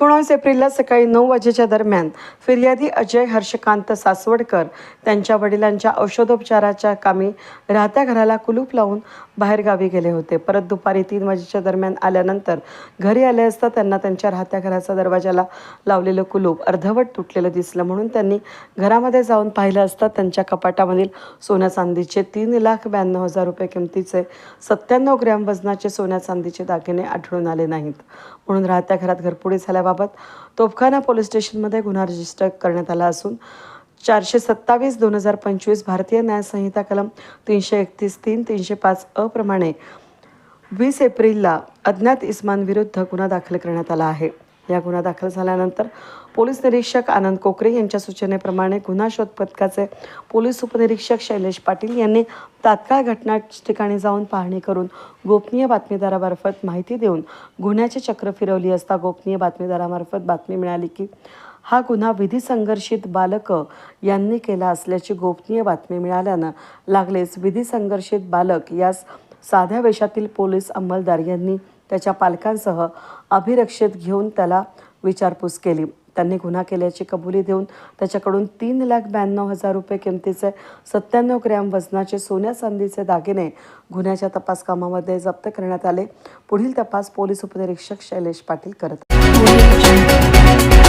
एकोणावीस एप्रिलला सकाळी नऊ वाजेच्या दरम्यान फिर्यादी अजय हर्षकांत सासवडकर त्यांच्या वडिलांच्या औषधोपचाराच्या कामी राहत्या घराला कुलूप लावून बाहेरगावी गेले होते. परत दुपारी तीन वाजेच्या दरम्यान आल्यानंतर घरी आले असता त्यांना त्यांच्या राहत्या घराचा दरवाजाला लावलेलं कुलूप अर्धवट तुटलेलं दिसलं. म्हणून त्यांनी घरामध्ये जाऊन पाहिलं असता त्यांच्या कपाटामधील सोन्या चांदीचे तीन लाख ब्याण्णव हजार रुपये किमतीचे सत्त्याण्णव ग्रॅम वजनाचे सोन्या चांदीचे दागिने आढळून आले नाहीत. म्हणून राहत्या घरात घरपुडी झाल्याबाबत तोफखाना पोलीस स्टेशनमध्ये गुन्हा रजिस्टर करण्यात आला असून चारशे सत्तावीस दोन हजार पंचवीस भारतीय न्यायसंहिता कलम तीनशे एकतीस तीन तीनशे पाच अप्रमाणे प्रमाणे वीस एप्रिलला अज्ञात इस्मानविरुद्ध गुन्हा दाखल करण्यात आला आहे. या गुन्हा दाखल झाल्यानंतर पोलीस निरीक्षक आनंद कोकरे यांच्या सूचनेप्रमाणे गुन्हा शोध पथकाचे पोलीस उपनिरीक्षक शैलेश पाटील यांनी तात्काळ घटना ठिकाणी जाऊन पाहणी करून गोपनीय बातमीदारामार्फत माहिती देऊन गुन्ह्याची चक्र फिरवली असता गोपनीय बातमीदारामार्फत बातमी मिळाली की हा गुन्हा विधी संघर्षित बालक यांनी केला असल्याची गोपनीय बातमी मिळाल्यानं लागलेच विधी संघर्षित बालक यास साध्या वेशातील पोलीस अंमलदार यांनी त्याच्या पालकांसह अभिरक्षित घेऊन त्याला विचारपूस केली त्यांनी गुन्हा केल्याची कबुली देऊन त्याच्याकडून तीन लाख ब्याण्णव हजार रुपये किमतीचे सत्त्याण्णव ग्रॅम वजनाचे सोन्या चांदीचे दागिने गुन्ह्याच्या तपास कामामध्ये जप्त करण्यात आले पुढील तपास पोलीस उपनिरीक्षक शैलेश पाटील करत आहेत.